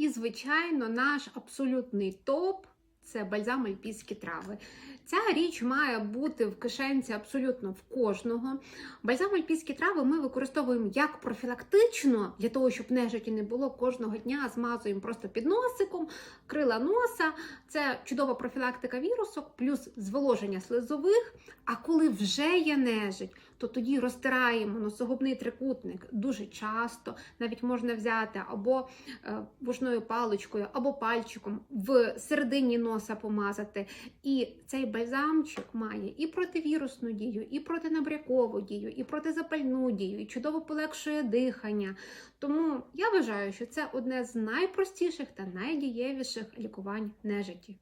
І, звичайно, наш абсолютний топ це бальзам альпійські трави. Ця річ має бути в кишенці абсолютно в кожного. Бальзам альпійські трави ми використовуємо як профілактично, для того, щоб нежиті не було кожного дня, змазуємо просто під носиком, крила носа. Це чудова профілактика вірусок, плюс зволоження слизових. А коли вже є нежить, то тоді розтираємо носогубний трикутник дуже часто. Навіть можна взяти або е, вушною паличкою, або пальчиком в середині носа помазати. І цей бальзамчик має і противірусну дію, і протинабрякову дію, і протизапальну дію, і чудово полегшує дихання. Тому я вважаю, що це одне з найпростіших та найдієвіших лікувань нежиті.